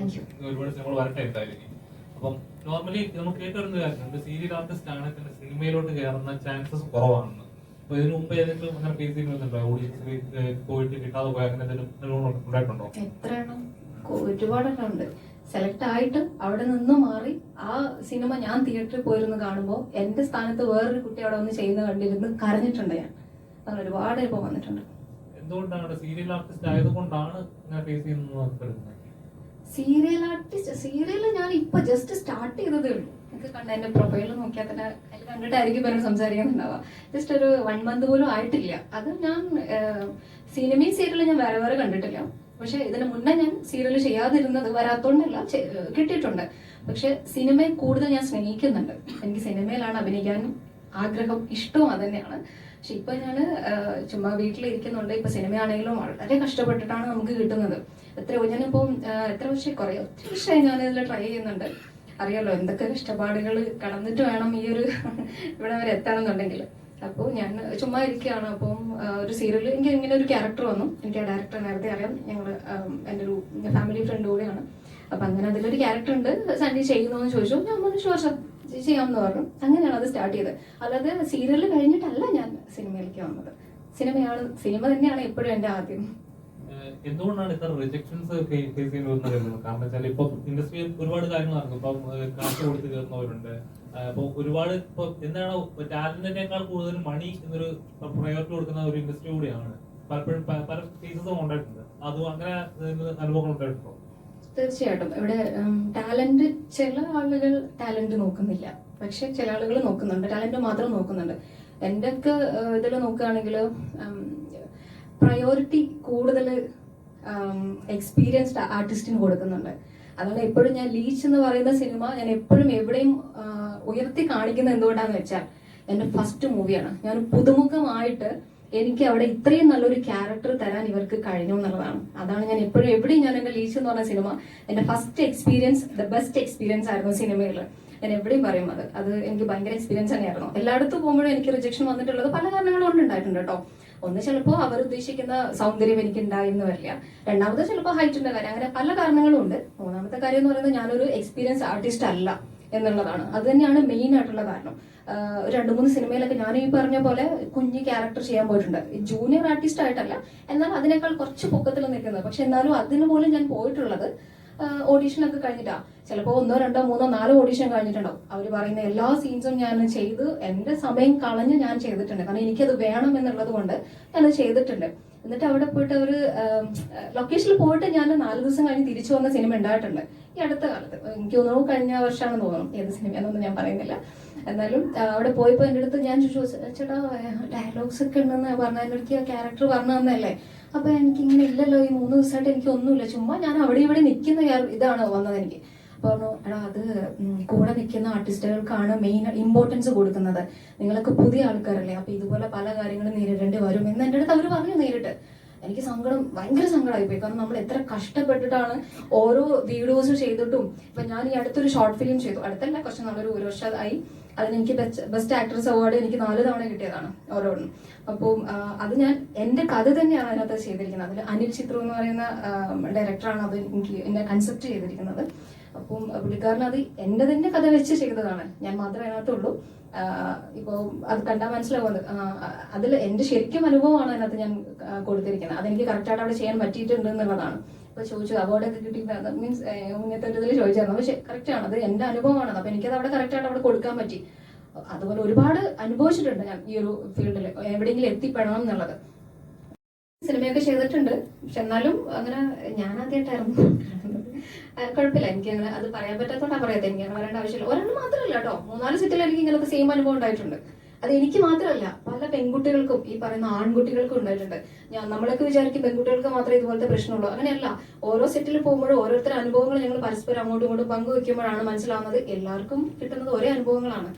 ഒരുപാട് സിനിമകൾ വരട്ടെ എന്തായാലും അപ്പം നോർമലി നമുക്ക് കേട്ടുവരുന്ന കാര്യമുണ്ട് സീരിയൽ ആർട്ടിസ്റ്റ് ആണ് തന്നെ സിനിമയിലോട്ട് കയറുന്ന ചാൻസസ് കുറവാണെന്ന്. അപ്പൊ ഇതിനു മുമ്പ് ഏതെങ്കിലും അങ്ങനെ ഫേസ് ചെയ്യുന്നുണ്ടോ ഓഡിയൻസിൽ പോയിട്ട് കിട്ടാതെ പോയ അങ്ങനെ എന്തെങ്കിലും ഉണ്ടായിട്ടുണ്ടോ? എത്ര കൊ- സെലക്ട് ആയിട്ട് അവിടെ നിന്ന് മാറി ആ സിനിമ ഞാൻ തിയേറ്ററിൽ പോയിരുന്നു കാണുമ്പോൾ എന്റെ സ്ഥാനത്ത് വേറൊരു കുട്ടി അവിടെ വന്ന് ചെയ്യുന്ന കണ്ടിരുന്ന് കരഞ്ഞിട്ടുണ്ട് ഞാൻ. അങ്ങനെ ഒരുപാട് ഇപ്പൊ വന്നിട്ടുണ്ട്. എന്തുകൊണ്ടാണ് സീരിയൽ ആർട്ടിസ്റ്റ് ആയതുകൊണ്ടാണ് ഫേസ് ചെയ്യുന്നത് സീരിയൽ ആർട്ടിസ്റ്റ് സീരിയൽ ഞാൻ ഇപ്പൊ ജസ്റ്റ് സ്റ്റാർട്ട് ചെയ്തതേ ഉള്ളൂ. നിങ്ങൾക്ക് കണ്ട? എന്റെ പ്രൊഫൈൽ നോക്കിയാൽ തന്നെ അതിൽ കണ്ടിട്ടായിരിക്കും എന്നോട് സംസാരിക്കുന്നുണ്ടാവുക. ജസ്റ്റ് ഒരു വൺ മന്ത് പോലും ആയിട്ടില്ല. അത് ഞാൻ സിനിമയും സീരിയലും ഞാൻ വേറെ വേറെ കണ്ടിട്ടില്ല. പക്ഷെ ഇതിന് മുന്നേ ഞാൻ സീരിയൽ ചെയ്യാതിരുന്നത് വരാത്തോണ്ടല്ല കിട്ടിയിട്ടുണ്ട്. പക്ഷെ സിനിമയെ കൂടുതൽ ഞാൻ സ്നേഹിക്കുന്നുണ്ട്. എനിക്ക് സിനിമയിലാണ് അഭിനയിക്കാൻ ആഗ്രഹം ഇഷ്ടവും അത് തന്നെയാണ്. പക്ഷെ ഇപ്പൊ ഞാൻ ചുമ്മാ വീട്ടിലിരിക്കുന്നുണ്ട്. ഇപ്പൊ സിനിമയാണെങ്കിലും വളരെ കഷ്ടപ്പെട്ടിട്ടാണ് നമുക്ക് കിട്ടുന്നത്. എത്രയോ ഞാനിപ്പോ എത്ര വർഷം കുറെ ഒത്തിരി വർഷമായി ഞാൻ ഇതിൽ ട്രൈ ചെയ്യുന്നുണ്ട്. അറിയാലോ എന്തൊക്കെ കഷ്ടപ്പാടുകൾ കടന്നിട്ട് വേണം ഈ ഒരു ഇവിടെ വരെ എത്തണമെന്നുണ്ടെങ്കിൽ. അപ്പോൾ ഞാൻ ചുമ്മാ ഇരിക്കുകയാണ്. അപ്പം ഒരു സീരിയൽ എനിക്ക് ഇങ്ങനെ ഒരു ക്യാരക്ടർ വന്നു. എനിക്ക് ആ ഡയറക്ടർ നേരത്തെ അറിയാം. ഞങ്ങൾ എന്റെ ഒരു ഫാമിലി ഫ്രണ്ട് കൂടെയാണ്. അപ്പം അങ്ങനെ അതിലൊരു ക്യാരക്ടർ ഉണ്ട്. സണ്ണി ചെയ്യുന്നോന്ന് ചോദിച്ചു. ഞാൻ പറഞ്ഞു ഷുവർ ചെയ്യാമെന്ന് പറഞ്ഞു. അങ്ങനെയാണ് അത് സ്റ്റാർട്ട് ചെയ്തത്. അല്ലാതെ സീരിയൽ കഴിഞ്ഞിട്ടല്ല ഞാൻ സിനിമയിലേക്ക് വന്നത്. സിനിമയാണ് സിനിമ തന്നെയാണ് എപ്പോഴും എന്റെ ആദ്യം. എന്തുകൊണ്ടാണ് ഇത്ര റിജക്ഷൻസ് ഫേസ് ചെയ്യുന്നത് കരുതുന്നത്? കാരണം വെച്ചാൽ ഇപ്പൊ ഇൻഡസ്ട്രിയിൽ ഒരുപാട് കാര്യങ്ങൾ നടക്കും ഇപ്പം കാശ് കൊടുത്ത് കയറുന്നവരുണ്ട്. അപ്പൊ ഒരുപാട് ഇപ്പൊ എന്താണ് ടാലന്റിനേക്കാൾ കൂടുതൽ മണി എന്നൊരു പ്രയോറിറ്റി കൊടുക്കുന്ന ഒരു ഇൻഡസ്ട്രി കൂടിയാണ്. പലപ്പോഴും പല കേസസും ഉണ്ടായിട്ടുണ്ട്. അതും അങ്ങനെ അനുഭവങ്ങൾ ഉണ്ടായിട്ടുണ്ടോ? തീർച്ചയായിട്ടും. ഇവിടെ ടാലന്റ് ചില ആളുകൾ ടാലന്റ് നോക്കുന്നില്ല. പക്ഷെ ചില ആളുകൾ നോക്കുന്നുണ്ട്. ടാലന്റ് മാത്രം നോക്കുന്നുണ്ട്. എന്റെ ഒക്കെ ഇതിൽ നോക്കുകയാണെങ്കിൽ പ്രയോറിറ്റി കൂടുതൽ എക്സ്പീരിയൻസ്ഡ് ആർട്ടിസ്റ്റിന് കൊടുക്കുന്നുണ്ട്. അതുകൊണ്ട് എപ്പോഴും ഞാൻ ലീച്ച് എന്ന് പറയുന്ന സിനിമ ഞാൻ എപ്പോഴും എവിടെയും ഉയർത്തി കാണിക്കുന്നത് എന്തുകൊണ്ടാന്ന് വെച്ചാൽ എന്റെ ഫസ്റ്റ് മൂവിയാണ് ഞാൻ പുതുമുഖമായിട്ട് എനിക്ക് അവിടെ ഇത്രയും നല്ലൊരു ക്യാരക്ടർ തരാൻ ഇവർക്ക് കഴിഞ്ഞു എന്നുള്ളതാണ്. അതാണ് ഞാൻ എപ്പോഴും എവിടെയും ഞാൻ എന്റെ ലീച്ച് എന്ന് പറഞ്ഞ സിനിമ എന്റെ first experience the best experience ആയിരുന്നു സിനിമയിൽ ഞാൻ എവിടെയും പറയും അത്. അത് എനിക്ക് ഭയങ്കര എക്സ്പീരിയൻസ് തന്നെയായിരുന്നു. എല്ലായിടത്തും പോകുമ്പോഴും എനിക്ക് റിജക്ഷൻ വന്നിട്ടുള്ളത് പല കാരണങ്ങളും കൊണ്ട് ഉണ്ടായിട്ടുണ്ട് കേട്ടോ. ഒന്ന് ചിലപ്പോൾ അവർ ഉദ്ദേശിക്കുന്ന സൗന്ദര്യം എനിക്ക് ഉണ്ടായിരുന്നു വരില്ല. രണ്ടാമത് ചിലപ്പോൾ ഹൈറ്റിന്റെ കാര്യം അങ്ങനെ പല കാരണങ്ങളും ഉണ്ട്. മൂന്നാമത്തെ കാര്യം എന്ന് പറയുന്നത് ഞാനൊരു എക്സ്പീരിയൻസ് ആർട്ടിസ്റ്റ് അല്ല എന്നുള്ളതാണ്. അത് തന്നെയാണ് മെയിൻ ആയിട്ടുള്ള കാരണം. രണ്ടു രണ്ട് മൂന്ന് സിനിമയിലൊക്കെ ഞാൻ ഈ പറഞ്ഞ പോലെ കുഞ്ഞ് ക്യാരക്ടർ ചെയ്യാൻ പോയിട്ടുണ്ട്. ജൂനിയർ ആർട്ടിസ്റ്റ് ആയിട്ടല്ല. എന്നാൽ അതിനേക്കാൾ കുറച്ച് പൊക്കത്തിൽ നിൽക്കുന്നത്. പക്ഷെ എന്നാലും അതിന് പോലും ഞാൻ പോയിട്ടുള്ളത് ഓഡീഷൻ ഒക്കെ കഴിഞ്ഞിട്ടാ. ചിലപ്പോൾ ഒന്നോ രണ്ടോ മൂന്നോ നാലോ ഓഡീഷൻ കഴിഞ്ഞിട്ടുണ്ടാവും. അവർ പറയുന്ന എല്ലാ സീൻസും ഞാൻ ചെയ്ത് എന്റെ സമയം കളഞ്ഞ് ഞാൻ ചെയ്തിട്ടുണ്ട്. കാരണം എനിക്കത് വേണം എന്നുള്ളത് കൊണ്ട് ഞാനത് ചെയ്തിട്ടുണ്ട്. എന്നിട്ട് അവിടെ പോയിട്ട് ഒരു ലൊക്കേഷനിൽ പോയിട്ട് ഞാൻ നാല് ദിവസം കഴിഞ്ഞ് തിരിച്ചു വന്ന സിനിമ ഉണ്ടായിട്ടുണ്ട്. ഈ അടുത്ത കാലത്ത്. എനിക്ക് തോന്നുന്നു കഴിഞ്ഞ വർഷമാണെന്ന് തോന്നുന്നു. ഏത് സിനിമ എന്നൊന്നും ഞാൻ പറയുന്നില്ല. എന്നാലും അവിടെ പോയപ്പോൾ എന്റെ അടുത്ത് ഞാൻ ചോദിച്ചു ചേട്ടാ ഡയലോഗ്സ് ഒക്കെ ഉണ്ടെന്ന് പറഞ്ഞ എനിക്ക് ആ ക്യാരക്ടർ പറഞ്ഞു തന്നല്ലേ അപ്പൊ എനിക്ക് ഇങ്ങനെ ഇല്ലല്ലോ ഈ മൂന്ന് ദിവസമായിട്ട് എനിക്ക് ഒന്നുമില്ല. ചുമ്മാ ഞാൻ അവിടെ ഇവിടെ നിൽക്കുന്ന ഇതാണ് വന്നത് എനിക്ക്. അപ്പൊ പറഞ്ഞു എടാ അത് കൂടെ നിൽക്കുന്ന ആർട്ടിസ്റ്റുകൾക്കാണ് മെയിൻ ഇമ്പോർട്ടൻസ് കൊടുക്കുന്നത്. നിങ്ങളൊക്കെ പുതിയ ആൾക്കാരല്ലേ അപ്പൊ ഇതുപോലെ പല കാര്യങ്ങളും നേരിടേണ്ടി വരും. എന്ന് എന്റെ അടുത്ത് അവർ പറഞ്ഞു നേരിട്ട്. എനിക്ക് സങ്കടം ഭയങ്കര സങ്കടമായി പോയി കാരണം നമ്മൾ എത്ര കഷ്ടപ്പെട്ടിട്ടാണ് ഓരോ വീഡിയോസ് ചെയ്തിട്ടും. ഇപ്പൊ ഞാൻ ഈ അടുത്തൊരു ഷോർട്ട് ഫിലിം ചെയ്തു. അടുത്തല്ല കുറച്ച് നല്ലൊരു ഒരു വർഷമായി അതിന് എനിക്ക് ബെസ്റ്റ് ആക്ട്രസ് അവാർഡ് എനിക്ക് നാല് തവണ കിട്ടിയതാണ് ഓരോന്നും. അപ്പോൾ അത് ഞാൻ എന്റെ കഥ തന്നെയാണ് അതിനകത്ത് ചെയ്തിരിക്കുന്നത്. അതിൽ അനിൽ ചിത്ര എന്ന് പറയുന്ന ഡയറക്ടറാണ് അത് എനിക്ക് എന്നെ കൺസെപ്റ്റ് ചെയ്തിരിക്കുന്നത്. അപ്പം പുള്ളിക്കാരൻ അത് എന്റെ തന്നെ കഥ വെച്ച് ചെയ്തതാണ്. ഞാൻ മാത്രമേ അതിനകത്തുള്ളൂ. ഇപ്പോൾ അത് കണ്ടാൽ മനസ്സിലാവുന്നത്. അതിൽ എന്റെ ശരിക്കും അനുഭവമാണ് അതിനകത്ത് ഞാൻ കൊടുത്തിരിക്കുന്നത്. അതെനിക്ക് കറക്റ്റായിട്ട് അവിടെ ചെയ്യാൻ പറ്റിയിട്ടുണ്ട് എന്നുള്ളതാണ്. അപ്പൊ ചോദിച്ചു അവാർഡൊക്കെ കിട്ടി മീൻസ് മുന്നത്തെ ഒരു ഇതിൽ ചോദിച്ചായിരുന്നു. പക്ഷെ ആണ്. അത് എന്റെ അനുഭവമാണ്. അപ്പൊ എനിക്കത് അവിടെ കറക്റ്റായിട്ട് അവിടെ കൊടുക്കാൻ പറ്റി. അതുപോലെ ഒരുപാട് അനുഭവിച്ചിട്ടുണ്ട് ഞാൻ ഈ ഒരു ഫീൽഡിൽ എവിടെയെങ്കിലും എത്തിപ്പെടണം എന്നുള്ളത്. സിനിമയൊക്കെ ചെയ്തിട്ടുണ്ട്. പക്ഷെ എന്നാലും അങ്ങനെ ഞാൻ ആദ്യമായിട്ടായിരുന്നു കുഴപ്പമില്ല. എനിക്ക് അങ്ങനെ അത് പറയാൻ പറ്റാത്തോണ്ടാ പറയാത്ത. എനിക്ക് അങ്ങനെ പറയേണ്ട ആവശ്യമില്ല. ഒരെണ്ണം മാത്രമല്ല കേട്ടോ. മൂന്നാൽ സെറ്റിൽ എനിക്ക് ഇങ്ങനത്തെ സെയിം അനുഭവം ഉണ്ടായിട്ടുണ്ട്. അത് എനിക്ക് മാത്രമല്ല പല പെൺകുട്ടികൾക്കും ഈ പറയുന്ന ആൺകുട്ടികൾക്കും ഉണ്ടായിട്ടുണ്ട്. ഞാൻ നമ്മളൊക്കെ വിചാരിക്കും പെൺകുട്ടികൾക്ക് മാത്രമേ ഇതുപോലത്തെ പ്രശ്നമുള്ളൂ. അങ്ങനെയല്ല ഓരോ സെറ്റിൽ പോകുമ്പോഴും ഓരോരുത്തരുടെ അനുഭവങ്ങൾ ഞങ്ങൾ പരസ്പരം അങ്ങോട്ടും ഇങ്ങോട്ടും പങ്കുവെക്കുമ്പോഴാണ് മനസ്സിലാവുന്നത് എല്ലാവർക്കും കിട്ടുന്നത് ഒരേ അനുഭവങ്ങളാണ്.